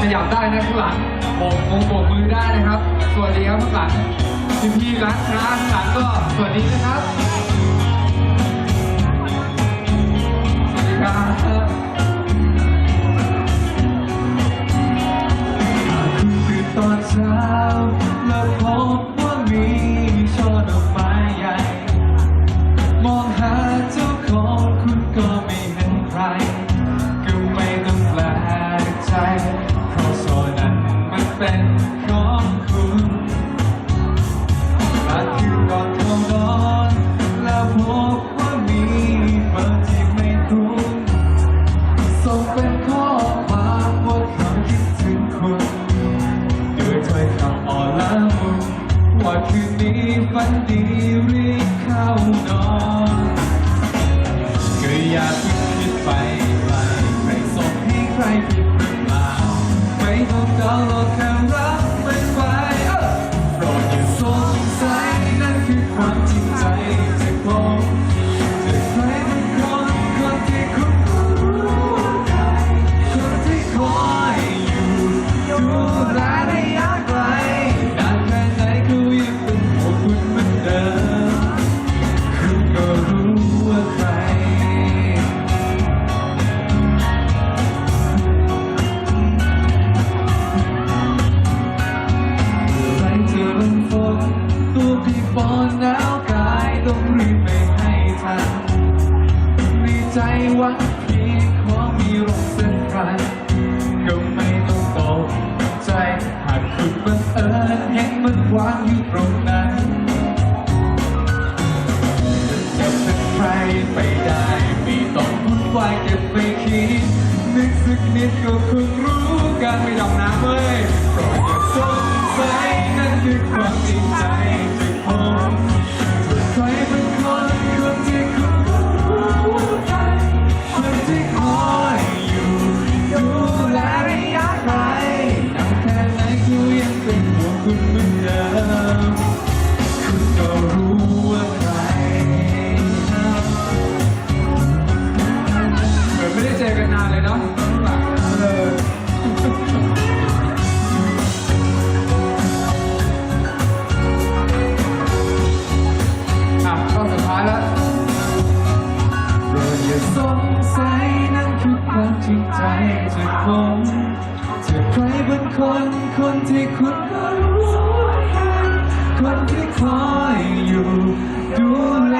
ขยับได้นะข้างหลังโบกมงโบกมือได้นะครับ สวัสดีครับข้างหลังพี่พี่รักนะข้างหลังก็สวัสดีนะครับสวัสดีครับ ของคุณกลางคืนก่อนเข้านอนแล้วพบว่ามีเบอร์ที่ไม่คุ้นส่งเป็นข้อความว่าเขาคิดถึงคุณด้วยถ้อยคำอ่อนละมุนว่าคืนนี้ฝันดีรีบเข้านอนก็อยาเพิ่งคิดไปไกลใครส่งให้ใครผิดหรือเปล่าไม่ต้องดาวน์โหรัก ในใจวังเพียงขอมีลมเส้นรันก็ไม่ต้องตกใจ หากคุณบังเอิญเห็นมันวางอยู่ตรงนั้นจะเป็นใครไปได้ไม่ต้องวุ่นวายเก็บไปคิดนึกสักนิดก็คงรู้กันไม่ดำน้ำเว้ยโปรอย่าสงสัยนั่นคือความจริงใจ คุณเหมือนเดิมคุณก็รู้ว่าใครเหมือนไม่ได้เจอกันนานเลยเนาะข้างหลังเอออะข้อสุดท้ายแล้วโปรดอย่าสงสัยนั่นคือความจริงใจจากผมจากใครบางคนคนที่คุณก็รู้ คอยอยู่ดูแล